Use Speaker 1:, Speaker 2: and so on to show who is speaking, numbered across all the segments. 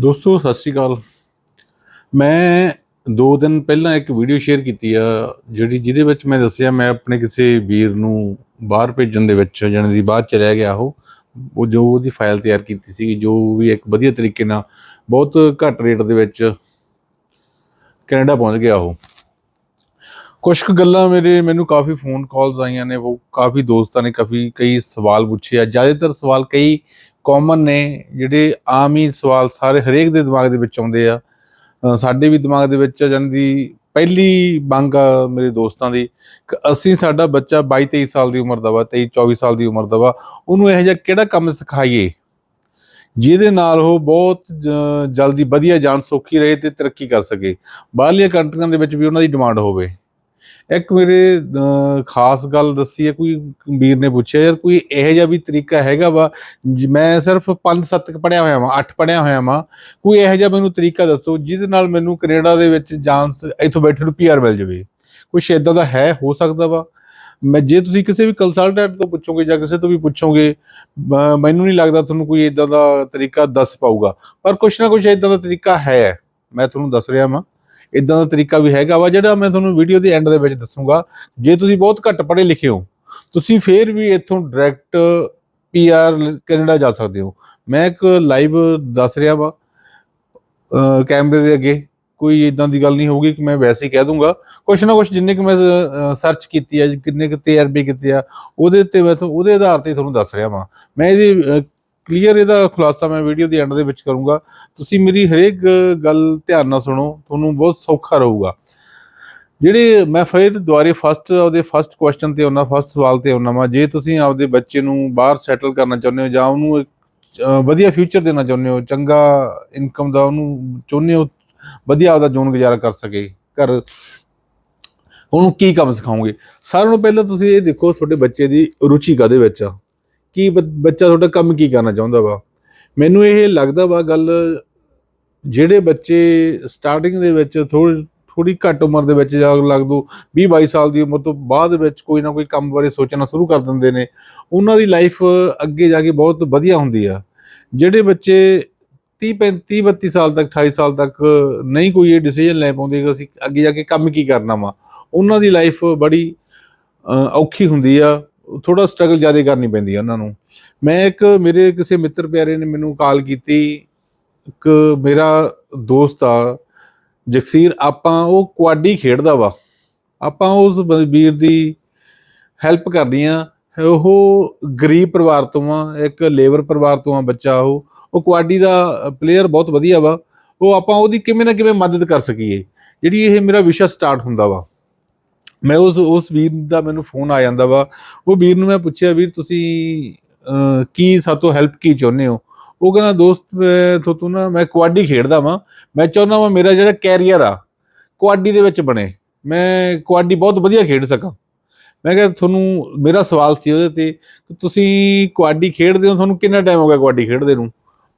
Speaker 1: ਦੋਸਤੋ, ਸਤਿ ਸ਼੍ਰੀ ਅਕਾਲ। ਮੈਂ 2 ਦਿਨ ਪਹਿਲਾਂ ਇੱਕ ਵੀਡੀਓ ਸ਼ੇਅਰ ਕੀਤੀ ਆ, ਜਿਹੜੀ ਜਿਹਦੇ ਵਿੱਚ ਮੈਂ ਦੱਸਿਆ, ਮੈਂ ਆਪਣੇ ਕਿਸੇ ਵੀਰ ਨੂੰ ਬਾਹਰ ਭੇਜਣ ਦੇ ਵਿੱਚ, ਜਾਣੇ ਦੀ ਬਾਹਰ ਚਲਿਆ ਗਿਆ ਉਹ ਉਹ ਜੋ ਉਹਦੀ ਫਾਈਲ ਤਿਆਰ ਕੀਤੀ ਸੀ ਜੋ ਵੀ ਇੱਕ ਵਧੀਆ ਤਰੀਕੇ ਨਾਲ ਬਹੁਤ ਘੱਟ ਰੇਟ ਦੇ ਵਿੱਚ ਕੈਨੇਡਾ ਪਹੁੰਚ ਗਿਆ ਉਹ। ਕੁਝ ਕੁ ਗੱਲਾਂ ਮੇਰੇ, ਮੈਨੂੰ ਕਾਫੀ ਫੋਨ ਕਾਲਸ ਆਈਆਂ ਨੇ, ਉਹ ਕਾਫੀ ਦੋਸਤਾਂ ਨੇ ਕਾਫੀ ਕਈ ਸਵਾਲ ਪੁੱਛੇ ਆ, ਜ਼ਿਆਦਾਤਰ ਸਵਾਲ ਕਈ ਕਾਮਨ ਨੇ, ਜਿਹੜੇ ਆਮ ਹੀ ਸਵਾਲ ਸਾਰੇ ਹਰੇਕ ਦੇ ਦਿਮਾਗ ਦੇ ਵਿੱਚ ਆਉਂਦੇ ਆ। ਸਾਡੇ ਵੀ ਦਿਮਾਗ ਦੇ ਵਿੱਚ ਜਾਣੀ ਦੀ ਪਹਿਲੀ ਮੰਗ ਆ ਮੇਰੇ ਦੋਸਤਾਂ ਦੀ। ਕਿ ਅਸੀਂ, ਸਾਡਾ ਬੱਚਾ 22 23 ਸਾਲ ਦੀ ਉਮਰ ਦਾ ਵਾ 23 24 ਸਾਲ ਦੀ ਉਮਰ ਦਾ ਵਾ, ਉਹਨੂੰ ਇਹੋ ਜਿਹਾ ਕਿਹੜਾ ਕੰਮ ਸਿਖਾਈਏ? ਜਿਹਦੇ ਨਾਲ ਉਹ ਬਹੁਤ ਜਲਦੀ ਵਧੀਆ ਜਾਣ, ਸੌਖੀ ਰਹੇ ਤੇ ਤਰੱਕੀ ਕਰ ਸਕੇ। ਬਾਹਰਲੀਆਂ ਕੰਟਰੀਆਂ ਦੇ ਵਿੱਚ ਵੀ ਉਹਨਾਂ ਦੀ ਡਿਮਾਂਡ ਹੋਵੇ। ਇੱਕ ਮੇਰੇ ਖਾਸ ਗੱਲ ਦੱਸੀ ਹੈ, ਕੋਈ ਵੀਰ ਨੇ ਪੁੱਛਿਆ, ਯਾਰ ਕੋਈ ਇਹੋ ਜਿਹਾ ਵੀ ਤਰੀਕਾ ਹੈਗਾ ਵਾ, ਜ- ਮੈਂ ਸਿਰਫ 5-7 ਤੱਕ ਪੜਿਆ ਹੋਇਆ ਵਾਂ 8 ਪੜਿਆ ਹੋਇਆ ਵਾਂ, ਕੋਈ ਇਹੋ ਜਿਹਾ ਮੈਨੂੰ ਤਰੀਕਾ ਦੱਸੋ, ਜਿਹਦੇ ਨਾਲ ਮੈਨੂੰ ਕੈਨੇਡਾ ਦੇ ਵਿੱਚ ਜਾਣ ਇੱਥੋਂ ਬੈਠੇ ਨੂੰ ਪੀਆਰ ਮਿਲ ਜਾਵੇ। ਕੁਛ ਇਦਾਂ ਦਾ ਹੈ, ਹੋ ਸਕਦਾ ਵਾ? ਮੈਂ, ਜੇ ਤੁਸੀਂ ਕਿਸੇ ਵੀ ਕੰਸਲਟੈਂਟ ਤੋਂ ਪੁੱਛੋਗੇ ਜਾਂ ਕਿਸੇ ਤੋਂ ਵੀ ਪੁੱਛੋਗੇ ਮੈਨੂੰ ਨਹੀਂ ਲੱਗਦਾ ਤੁਹਾਨੂੰ ਕੋਈ ਇਦਾਂ ਦਾ ਤਰੀਕਾ ਦੱਸ ਪਾਊਗਾ, ਪਰ ਕੁਛ ਨਾ ਕੁਛ ਇਦਾਂ ਦਾ ਤਰੀਕਾ ਹੈ। ਮੈਂ ਤੁਹਾਨੂੰ ਦੱਸ ਰਿਹਾ ਵਾਂ। ਇਦਾਂ ਦਾ ਤਰੀਕਾ ਵੀ ਹੈਗਾ ਵਾ ਜਿਹੜਾ ਮੈਂ ਤੁਹਾਨੂੰ ਵੀਡੀਓ ਦੇ ਐਂਡ ਦੇ ਵਿੱਚ ਦੱਸੂਗਾ। ਜੇ ਤੁਸੀਂ ਬਹੁਤ ਘੱਟ ਪੜ੍ਹੇ ਲਿਖੇ ਹੋ, ਤੁਸੀਂ ਫੇਰ ਵੀ ਇੱਥੋਂ ਡਾਇਰੈਕਟ ਪੀਆਰ ਕੈਨੇਡਾ ਜਾ ਸਕਦੇ ਹੋ। ਮੈਂ ਇੱਕ ਲਾਈਵ ਦੱਸ ਰਿਹਾ ਵਾ ਕੈਮਰੇ ਦੇ ਅੱਗੇ। ਕੋਈ ਇਦਾਂ ਦੀ ਗੱਲ ਨਹੀਂ ਹੋਊਗੀ ਕਿ ਮੈਂ ਵੈਸੇ ਹੀ ਕਹਿ ਦੂੰਗਾ। ਕੁਛ ਨਾ ਕੁਛ ਜਿੰਨੇ ਕਿ ਮੈਂ ਸਰਚ ਕੀਤੀ ਹੈ ਕਿੰਨੇ ਕਿ ਤਜਰਬੇ ਕੀਤੇ ਆ, ਉਹਦੇ ਤੇ ਮੈਂ ਉਹਦੇ ਆਧਾਰ ਤੇ ਤੁਹਾਨੂੰ ਦੱਸ ਰਿਹਾ ਵਾਂ। ਮੈਂ ਇਹਦੀ ਕਲੀਅਰ ਇਹਦਾ ਖੁਲਾਸਾ ਮੈਂ ਵੀਡੀਓ ਦੇ ਐਂਡ ਦੇ ਵਿੱਚ ਕਰੂੰਗਾ। ਤੁਸੀਂ ਮੇਰੀ ਹਰੇਕ ਗੱਲ ਧਿਆਨ ਨਾਲ ਸੁਣੋ, ਤੁਹਾਨੂੰ ਬਹੁਤ ਸੌਖਾ ਰਹੂਗਾ। ਜਿਹੜੇ ਮੈਂ ਫਿਰ ਦੁਬਾਰੇ ਫਸਟ ਉਹਦੇ ਫਸਟ ਕੁਐਸਚਨ ਤੇ ਆਉਣਾ ਫਸਟ ਸਵਾਲ ਤੇ ਆਉਣਾ ਵਾ। ਜੇ ਤੁਸੀਂ ਆਪਦੇ ਬੱਚੇ ਨੂੰ ਬਾਹਰ ਸੈਟਲ ਕਰਨਾ ਚਾਹੁੰਦੇ ਹੋ ਜਾਂ ਉਹਨੂੰ ਵਧੀਆ ਫਿਊਚਰ ਦੇਣਾ ਚਾਹੁੰਦੇ ਹੋ, ਚੰਗਾ ਇਨਕਮ ਦਾ ਉਹਨੂੰ ਚਾਹੁੰਦੇ ਹੋ, ਵਧੀਆ ਆਪਦਾ ਜੂਨ ਗੁਜ਼ਾਰਾ ਕਰ ਸਕੇ, ਘਰ, ਉਹਨੂੰ ਕੀ ਕੰਮ ਸਿਖਾਓਗੇ? ਸਾਰਿਆਂ ਨੂੰ ਪਹਿਲਾਂ ਤੁਸੀਂ ਇਹ ਦੇਖੋ, ਤੁਹਾਡੇ ਬੱਚੇ ਦੀ ਰੁਚੀ ਕਾਦੇ ਵਿੱਚ ਆ? ਕੀ ਬੱਚਾ ਤੁਹਾਡਾ ਕੰਮ ਕੀ ਕਰਨਾ ਚਾਹੁੰਦਾ ਵਾ? ਮੈਨੂੰ ਇਹ ਲੱਗਦਾ ਵਾ ਗੱਲ ਜਿਹੜੇ ਬੱਚੇ ਸਟਾਰਟਿੰਗ ਦੇ ਵਿੱਚ ਥੋੜੀ ਥੋੜੀ ਘੱਟ ਉਮਰ ਦੇ ਵਿੱਚ ਜਾਂ ਲੱਗ ਦੋ 20 22 ਸਾਲ ਦੀ ਉਮਰ ਤੋਂ ਬਾਅਦ ਵਿੱਚ ਕੋਈ ਨਾ ਕੋਈ ਕੰਮ ਬਾਰੇ ਸੋਚਣਾ ਸ਼ੁਰੂ ਕਰ ਦਿੰਦੇ ਨੇ, ਉਹਨਾਂ ਦੀ ਲਾਈਫ ਅੱਗੇ ਜਾ ਕੇ ਬਹੁਤ ਵਧੀਆ ਹੁੰਦੀ ਆ। ਜਿਹੜੇ ਬੱਚੇ 30 35 32 ਸਾਲ ਤੱਕ 28 ਸਾਲ ਤੱਕ ਨਹੀਂ ਕੋਈ ਇਹ ਡਿਸੀਜਨ ਲੈ ਪਾਉਂਦੇ ਕਿ ਅਸੀਂ ਅੱਗੇ ਜਾ ਕੇ ਕੰਮ ਕੀ ਕਰਨਾ ਵਾ, ਉਹਨਾਂ ਦੀ ਲਾਈਫ ਬੜੀ ਔਖੀ ਹੁੰਦੀ ਆ। ਥੋੜਾ ਸਟਰਗਲ ਜ਼ਿਆਦਾ ਕਰਨੀ ਪੈਂਦੀ ਆ ਉਹਨਾਂ ਨੂੰ। ਮੈਂ ਇੱਕ, ਮੇਰੇ ਕਿਸੇ ਮਿੱਤਰ ਪਿਆਰੇ ਨੇ ਮੈਨੂੰ ਕਾਲ ਕੀਤੀ। ਇੱਕ ਮੇਰਾ ਦੋਸਤ ਆ, ਜਗਸੀਰ, ਆਪਾਂ ਉਹ ਕੁਆਡੀ ਖੇਡਦਾ ਵਾ। ਆਪਾਂ ਉਸ ਬ- ਵੀਰ ਦੀ ਹੈਲਪ ਕਰਨੀ ਆ। ਉਹ ਗਰੀਬ ਪਰਿਵਾਰ ਤੋਂ ਆ, ਇੱਕ ਲੇਬਰ ਪਰਿਵਾਰ ਤੋਂ ਆ ਬੱਚਾ ਉਹ। ਉਹ ਕੁਆਡੀ ਦਾ ਪਲੇਅਰ ਬਹੁਤ ਵਧੀਆ ਵਾ। ਉਹ ਆਪਾਂ ਉਹਦੀ ਕਿਵੇਂ ਨਾ ਕਿਵੇਂ ਮਦਦ ਕਰ ਸਕੀਏ। ਜਿਹੜੀ ਇਹ ਮੇਰਾ ਵਿਸ਼ਾ ਸਟਾਰਟ ਹੁੰਦਾ ਵਾ। ਮੈਂ ਉਸ ਉਸ ਵੀਰ ਦਾ ਮੈਨੂੰ ਫੋਨ ਆ ਜਾਂਦਾ ਵਾ। ਉਹ ਵੀਰ ਨੂੰ ਮੈਂ ਪੁੱਛਿਆ ਵੀਰ ਤੁਸੀਂ ਅਹ, ਕੀ ਸਾਤੋਂ ਹੈਲਪ ਕੀ ਚਾਹੁੰਦੇ ਹੋ? ਉਹ ਕਹਿੰਦਾ ਦੋਸਤ ਮੈਂ ਤੁਹਾਨੂੰ ਨਾ ਮੈਂ ਕੁਆਡੀ ਖੇਡਦਾ ਵਾਂ। ਮੈਂ ਚਾਹੁੰਦਾ ਵਾਂ ਮੇਰਾ ਜਿਹੜਾ ਕੈਰੀਅਰ ਆ ਕੁਆਡੀ ਦੇ ਵਿੱਚ ਬਣੇ। ਮੈਂ ਕੁਆਡੀ ਬਹੁਤ ਵਧੀਆ ਖੇਡ ਸਕਾਂ। ਮੈਂ ਕਿਹਾ ਤੁਹਾਨੂੰ ਮੇਰਾ ਸਵਾਲ ਸੀ ਉਹਦੇ ਤੇ ਕਿ ਤੁਸੀਂ ਕੁਆਡੀ ਖੇਡਦੇ ਹੋ? ਤੁਹਾਨੂੰ ਕਿੰਨਾ ਟਾਈਮ ਹੋ ਗਿਆ ਕੁਆਡੀ ਖੇਡਦੇ ਨੂੰ?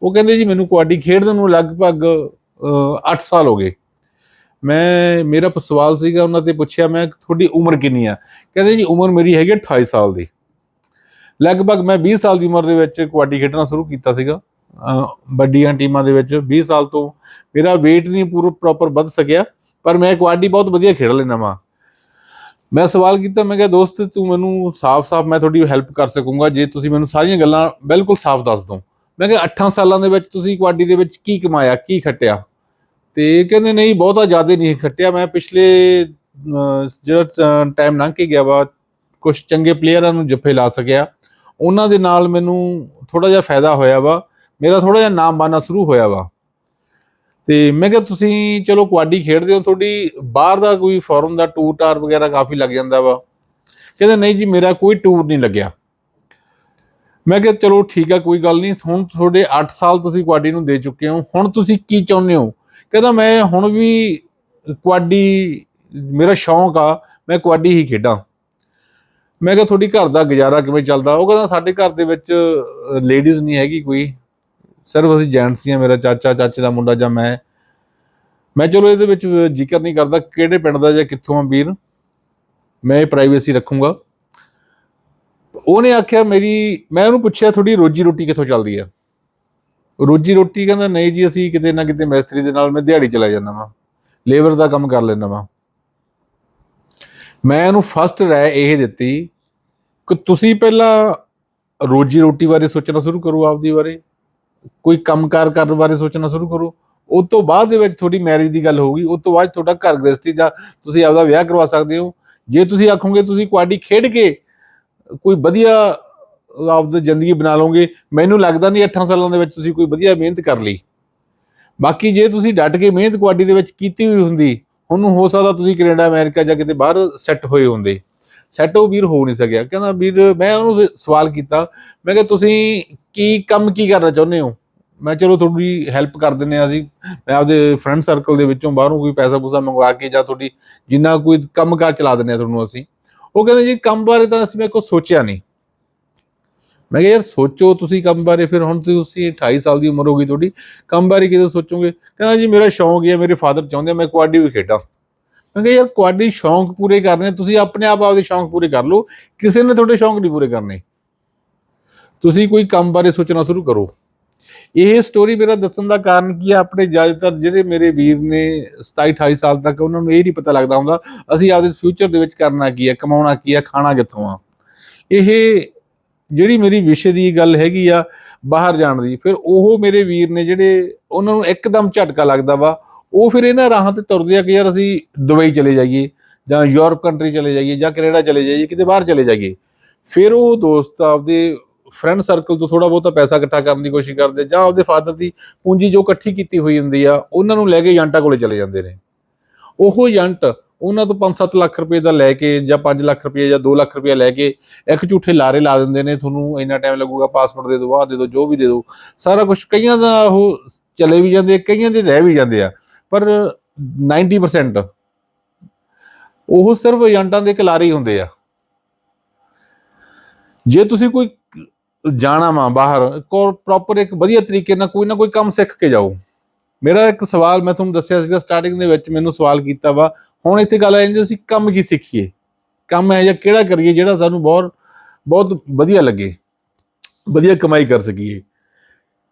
Speaker 1: ਉਹ ਕਹਿੰਦੇ ਜੀ ਮੈਨੂੰ ਕੁਆਡੀ ਖੇਡਦੇ ਨੂੰ ਲਗਭਗ 8 ਸਾਲ ਹੋ ਗਏ। ਮੈਂ, ਮੇਰਾ ਸਵਾਲ ਸੀਗਾ, ਉਹਨਾਂ ਤੇ ਪੁੱਛਿਆ, ਮੈਂ ਤੁਹਾਡੀ ਉਮਰ ਕਿੰਨੀ ਆ? ਕਹਿੰਦੇ ਜੀ, ਉਮਰ ਮੇਰੀ ਹੈਗੀ ਹੈ 28 ਸਾਲ ਦੀ। ਲਗਭਗ ਮੈਂ 20 ਸਾਲ ਦੀ ਉਮਰ ਦੇ ਵਿੱਚ ਕਬੱਡੀ ਖੇਡਣਾ ਸ਼ੁਰੂ ਕੀਤਾ ਸੀਗਾ। ਵੱਡੀਆਂ ਟੀਮਾਂ ਦੇ ਵਿੱਚ 20 ਸਾਲ ਤੋਂ ਮੇਰਾ weight ਨਹੀਂ ਪੂਰਾ ਪ੍ਰੋਪਰ ਵੱਧ ਸਕਿਆ, ਪਰ ਮੈਂ ਕਬੱਡੀ ਬਹੁਤ ਵਧੀਆ ਖੇਡ ਲੈਣਾ ਵਾਂ। ਮੈਂ ਸਵਾਲ ਕੀਤਾ, ਮੈਂ ਕਿਹਾ, ਦੋਸਤ, ਤੂੰ ਮੈਨੂੰ ਸਾਫ਼-ਸਾਫ਼ ਮੈਂ ਤੁਹਾਡੀ ਹੈਲਪ ਕਰ ਸਕੂੰਗਾ, ਜੇ ਤੁਸੀਂ ਮੈਨੂੰ ਸਾਰੀਆਂ ਗੱਲਾਂ ਬਿਲਕੁਲ ਸਾਫ਼ ਦੱਸ ਦੋ। ਮੈਂ ਕਿਹਾ 8 ਸਾਲਾਂ ਦੇ ਵਿੱਚ ਤੁਸੀਂ ਕਬੱਡੀ ਦੇ ਵਿੱਚ ਕੀ ਕਮਾਇਆ, ਕੀ ਖੱਟਿਆ? ਤੇ ਕਹਿੰਦੇ ਨਹੀਂ, ਬਹੁਤਾ ਜ਼ਿਆਦਾ ਨਹੀਂ ਖੱਟਿਆ। ਮੈਂ ਪਿਛਲੇ ਜਿਹੜਾ ਟਾਈਮ ਲੰਘ ਕੇ ਗਿਆ ਵਾ ਕੁਝ ਚੰਗੇ ਪਲੇਅਰਾਂ ਨੂੰ ਜੱਫੇ ਲਾ ਸਕਿਆ। ਉਹਨਾਂ ਦੇ ਨਾਲ ਮੈਨੂੰ ਥੋੜਾ ਜਿਹਾ ਫਾਇਦਾ ਹੋਇਆ ਵਾ। ਮੇਰਾ ਥੋੜਾ ਜਿਹਾ ਨਾਮ ਬਾਨਾ ਸ਼ੁਰੂ ਹੋਇਆ ਵਾ। ਤੇ ਮੈਂ ਕਿਹਾ, ਤੁਸੀਂ ਚਲੋ ਕਬੱਡੀ ਖੇਡਦੇ ਹੋ, ਤੁਹਾਡੀ ਬਾਹਰ ਦਾ ਕੋਈ ਫੋਰਨ ਦਾ ਟੂਰ ਟਾਰ ਵਗੈਰਾ ਕਾਫੀ ਲੱਗ ਜਾਂਦਾ ਵਾ। ਕਹਿੰਦੇ, ਨਹੀਂ ਜੀ, ਮੇਰਾ ਕੋਈ ਟੂਰ ਨਹੀਂ ਲੱਗਿਆ। ਮੈਂ ਕਿਹਾ, ਚਲੋ ਠੀਕ ਆ, ਕੋਈ ਗੱਲ ਨਹੀਂ। ਹੁਣ ਤੁਹਾਡੇ 8 ਸਾਲ ਤੁਸੀਂ ਕਬੱਡੀ ਨੂੰ ਦੇ ਚੁੱਕੇ ਹੋ। ਹੁਣ ਤੁਸੀਂ ਕੀ ਚਾਹੁੰਦੇ ਹੋ? ਕਹਿੰਦਾ ਮੈਂ ਹੁਣ ਵੀ ਕਬੱਡੀ, ਮੇਰਾ ਸ਼ੌਂਕ ਆ, ਮੈਂ ਕਬੱਡੀ ਹੀ ਖੇਡਾਂ। ਮੈਂ ਕਿਹਾ ਤੁਹਾਡੀ ਘਰ ਦਾ ਗੁਜ਼ਾਰਾ ਕਿਵੇਂ ਚੱਲਦਾ? ਉਹ ਕਹਿੰਦਾ ਸਾਡੇ ਘਰ ਦੇ ਵਿੱਚ ਲੇਡੀਜ਼ ਨਹੀਂ ਹੈਗੀ ਕੋਈ। ਸਿਰਫ ਅਸੀਂ ਜੈਂਟਸ ਹੀ ਆ, ਮੇਰਾ ਚਾਚਾ, ਚਾਚੇ ਦਾ ਮੁੰਡਾ ਜਾਂ ਮੈਂ। ਮੈਂ ਚਲੋ ਇਹਦੇ ਵਿੱਚ ਜ਼ਿਕਰ ਨਹੀਂ ਕਰਦਾ ਕਿਹੜੇ ਪਿੰਡ ਦਾ ਜਾਂ ਕਿੱਥੋਂ ਆ ਵੀਰ। ਮੈਂ ਇਹ ਪ੍ਰਾਈਵੇਸੀ ਰੱਖੂੰਗਾ। ਉਹਨੇ ਆਖਿਆ ਮੇਰੀ, ਮੈਂ ਉਹਨੂੰ ਪੁੱਛਿਆ, ਤੁਹਾਡੀ ਰੋਜੀ ਰੋਟੀ ਕਿੱਥੋਂ ਚੱਲਦੀ ਆ? ਰੋਜੀ ਰੋਟੀ ਕਹਿੰਦਾ, ਨਹੀਂ ਜੀ, ਅਸੀਂ ਕਿਤੇ ਨਾ ਕਿਤੇ ਮਿਸਤਰੀ ਦੇ ਨਾਲ ਮੈਂ ਦਿਹਾੜੀ ਚਲਾ ਜਾਂਦਾ ਵਾਂ। ਲੇਬਰ ਦਾ ਕੰਮ ਕਰ ਲੈਂਦਾ ਵਾਂ। ਮੈਂ ਉਹਨੂੰ ਫਸਟ ਰਾਏ ਇਹ ਦਿੱਤੀ ਕਿ ਤੁਸੀਂ ਪਹਿਲਾਂ ਰੋਜੀ ਰੋਟੀ ਬਾਰੇ ਸੋਚਣਾ ਸ਼ੁਰੂ ਕਰੋ ਆਪਦੀ ਬਾਰੇ। ਕੋਈ ਕੰਮਕਾਰ ਕਰਨ ਬਾਰੇ ਸੋਚਣਾ ਸ਼ੁਰੂ ਕਰੋ। ਉਸ ਤੋਂ ਬਾਅਦ ਦੇ ਵਿੱਚ ਤੁਹਾਡੀ ਮੈਰਿਜ ਦੀ ਗੱਲ ਹੋਊਗੀ। ਉਸ ਤੋਂ ਬਾਅਦ ਤੁਹਾਡਾ ਘਰ ਗ੍ਰਸਤੀ ਜਾਂ ਤੁਸੀਂ ਆਪਦਾ ਵਿਆਹ ਕਰਵਾ ਸਕਦੇ ਹੋ। ਜੇ ਤੁਸੀਂ ਆਖੋਗੇ ਤੁਸੀਂ ਕੁਆਡੀ ਖੇਡ ਕੇ ਕੋਈ ਵਧੀਆ ਆਪਦੀ ਜ਼ਿੰਦਗੀ ਬਣਾ ਲਓਗੇ। ਮੈਨੂੰ ਲੱਗਦਾ ਨਹੀਂ 8 ਸਾਲਾਂ ਦੇ ਵਿੱਚ ਤੁਸੀਂ ਕੋਈ ਵਧੀਆ ਮਿਹਨਤ ਕਰ ਲਈ। ਬਾਕੀ ਜੇ ਤੁਸੀਂ ਡਟ ਕੇ ਮਿਹਨਤ ਕੁਆਡੀ ਦੇ ਵਿੱਚ ਕੀਤੀ ਹੋਈ ਹੁੰਦੀ ਉਹਨੂੰ ਹੋ ਸਕਦਾ ਤੁਸੀਂ ਕੈਨੇਡਾ, ਅਮਰੀਕਾ ਜਾਂ ਕਿਤੇ ਬਾਹਰ ਸੈੱਟ ਹੋਏ ਹੁੰਦੇ। ਸੈੱਟ ਉਹ ਵੀਰ ਹੋ ਨਹੀਂ ਸਕਿਆ। ਕਹਿੰਦਾ ਵੀਰ, ਮੈਂ ਉਹਨੂੰ ਸਵਾਲ ਕੀਤਾ। ਮੈਂ ਕਿਹਾ, ਤੁਸੀਂ ਕੀ ਕੰਮ ਕੀ ਕਰਨਾ ਚਾਹੁੰਦੇ ਹੋ? ਮੈਂ ਚਲੋ ਤੁਹਾਡੀ ਹੈਲਪ ਕਰ ਦਿੰਨੇ ਆ ਅਸੀਂ। ਮੈਂ ਆਪਦੇ ਫਰੈਂਡ ਸਰਕਲ ਦੇ ਵਿੱਚੋਂ ਬਾਹਰੋਂ ਕੋਈ ਪੈਸਾ ਪੂਸਾ ਮੰਗਵਾ ਕੇ ਜਾਂ ਤੁਹਾਡੀ ਜਿੰਨਾ ਕੋਈ ਕੰਮਕਾਰ ਚਲਾ ਦਿੰਨੇ ਆ ਤੁਹਾਨੂੰ ਅਸੀਂ। ਉਹ ਕਹਿੰਦੇ, ਜੀ, ਕੰਮ ਬਾਰੇ ਤਾਂ ਅਸੀਂ ਮੈਂ ਕੋਲ ਸੋਚਿਆ ਨਹੀਂ। ਮੈਂ ਕਿਹਾ ਯਾਰ ਸੋਚੋ ਤੁਸੀਂ ਕੰਮ ਬਾਰੇ, ਫਿਰ ਹੁਣ ਤੁਸੀਂ 28 ਸਾਲ ਦੀ ਉਮਰ ਹੋ ਗਈ ਤੁਹਾਡੀ, ਕੰਮ ਬਾਰੇ ਕਿਦੋਂ ਸੋਚੋਗੇ? ਕਹਿੰਦਾ ਜੀ ਮੇਰਾ ਸ਼ੌਂਕ ਹੈ ਮੇਰੇ ਫਾਦਰ ਚਾਹੁੰਦੇ ਆ ਮੈਂ ਕੁਆਡੀ ਵੀ ਖੇਡਾਂ। ਮੈਂ ਕਿਹਾ ਯਾਰ ਕੁਆਡੀ ਸ਼ੌਂਕ ਪੂਰੇ ਕਰਨੇ, ਤੁਸੀਂ ਆਪਣੇ ਆਪ ਆਪਦੇ ਸ਼ੌਂਕ ਪੂਰੇ ਕਰ ਲਓ, ਕਿਸੇ ਨੇ ਤੁਹਾਡੇ ਸ਼ੌਂਕ ਨਹੀਂ ਪੂਰੇ ਕਰਨੇ। ਤੁਸੀਂ ਕੋਈ ਕੰਮ ਬਾਰੇ ਸੋਚਣਾ ਸ਼ੁਰੂ ਕਰੋ। ਇਹ ਸਟੋਰੀ ਮੇਰਾ ਦੱਸਣ ਦਾ ਕਾਰਨ ਕੀ ਹੈ, ਆਪਣੇ ਜ਼ਿਆਦਾਤਰ ਜਿਹੜੇ ਮੇਰੇ ਵੀਰ ਨੇ 27 28 ਸਾਲ ਤੱਕ ਉਹਨਾਂ ਨੂੰ ਇਹ ਨਹੀਂ ਪਤਾ ਲੱਗਦਾ ਹੁੰਦਾ, ਅਸੀਂ ਆਪਦੇ ਫਿਊਚਰ ਦੇ ਵਿੱਚ ਕਰਨਾ ਕੀ ਹੈ, ਕਮਾਉਣਾ ਕੀ ਹੈ, ਖਾਣਾ ਕਿੱਥੋਂ ਆ। ਇਹ ਜਿਹੜੀ ਮੇਰੀ ਵਿਸ਼ੇ ਦੀ ਗੱਲ ਹੈਗੀ ਆ ਬਾਹਰ ਜਾਣ ਦੀ, ਫਿਰ ਉਹ ਮੇਰੇ ਵੀਰ ਨੇ ਜਿਹੜੇ ਉਹਨਾਂ ਨੂੰ ਇੱਕਦਮ ਝਟਕਾ ਲੱਗਦਾ ਵਾ, ਉਹ ਫਿਰ ਇਹਨਾਂ ਰਾਹਾਂ ਤੇ ਤੁਰਦੇ ਆ ਕਿ ਯਾਰ ਅਸੀਂ ਦੁਬਈ ਚਲੇ ਜਾਈਏ ਜਾਂ ਯੂਰਪ ਕੰਟਰੀ ਚਲੇ ਜਾਈਏ ਜਾਂ ਕੈਨੇਡਾ ਚਲੇ ਜਾਈਏ, ਕਿਤੇ ਬਾਹਰ ਚਲੇ ਜਾਈਏ। ਫਿਰ ਉਹ ਦੋਸਤ ਆਪਦੇ ਫਰੈਂਡ ਸਰਕਲ ਤੋਂ ਥੋੜਾ ਬਹੁਤਾ ਪੈਸਾ ਇਕੱਠਾ ਕਰਨ ਦੀ ਕੋਸ਼ਿਸ਼ ਕਰਦੇ ਜਾਂ ਆਪਦੇ ਫਾਦਰ ਦੀ ਪੂੰਜੀ ਜੋ ਇਕੱਠੀ ਕੀਤੀ ਹੋਈ ਹੁੰਦੀ ਆ, ਉਹਨਾਂ ਨੂੰ ਲੈ ਕੇ ਏਜੰਟਾਂ ਕੋਲੇ ਚਲੇ ਜਾਂਦੇ ਨੇ। ਉਹ ਏਜੰਟ ਉਹਨਾਂ ਤੋਂ 5-7 ਲੱਖ ਰੁਪਏ ਦਾ ਲੈ ਕੇ ਜਾਂ 5 ਲੱਖ ਰੁਪਏ ਜਾਂ 2 ਲੱਖ ਰੁਪਏ ਲੈ ਕੇ ਇੱਕ ਝੂਠੇ ਲਾਰੇ ਲਾ ਦਿੰਦੇ ਨੇ, ਤੁਹਾਨੂੰ ਇੰਨਾ ਟਾਈਮ ਲੱਗੂਗਾ ਪਾਸਪੋਰਟ ਦੇ ਦਿਓ, ਆਹ ਦੇ ਦਿਓ, ਜੋ ਵੀ ਦੇ ਦਿਓ। ਸਾਰਾ ਕੁਝ ਕਈਆਂ ਦਾ ਉਹ ਚਲੇ ਵੀ ਜਾਂਦੇ ਕਈਆਂ ਦੇ ਰਹਿ ਵੀ ਜਾਂਦੇ ਆ, ਪਰ 90% ਉਹ ਸਿਰਫ ਏਜੰਟਾਂ ਦੇ ਕਲਾਰੇ ਹੀ ਹੁੰਦੇ ਆ। ਜੇ ਤੁਸੀਂ ਕੋਈ ਜਾਣਾ ਵਾ ਬਾਹਰ ਕੋ ਪ੍ਰੋਪਰ ਇੱਕ ਵਧੀਆ ਤਰੀਕੇ ਨਾਲ ਕੋਈ ਨਾ ਕੋਈ ਕੰਮ ਸਿੱਖ ਕੇ ਜਾਓ। ਮੇਰਾ ਇੱਕ ਸਵਾਲ ਮੈਂ ਤੁਹਾਨੂੰ ਦੱਸਿਆ ਸੀਗਾ ਸਟਾਰਟਿੰਗ ਦੇ ਵਿੱਚ, ਮੈਨੂੰ ਸਵਾਲ ਕੀਤਾ ਵਾ ਹੁਣ ਇੱਥੇ ਗੱਲ ਆ ਜਾਂਦੀ ਅਸੀਂ ਕੰਮ ਕੀ ਸਿੱਖੀਏ? ਕੰਮ ਹੈ ਜਾਂ ਕਿਹੜਾ ਕਰੀਏ ਜਿਹੜਾ ਸਾਨੂੰ ਬਹੁਤ ਬਹੁਤ ਵਧੀਆ ਲੱਗੇ, ਵਧੀਆ ਕਮਾਈ ਕਰ ਸਕੀਏ?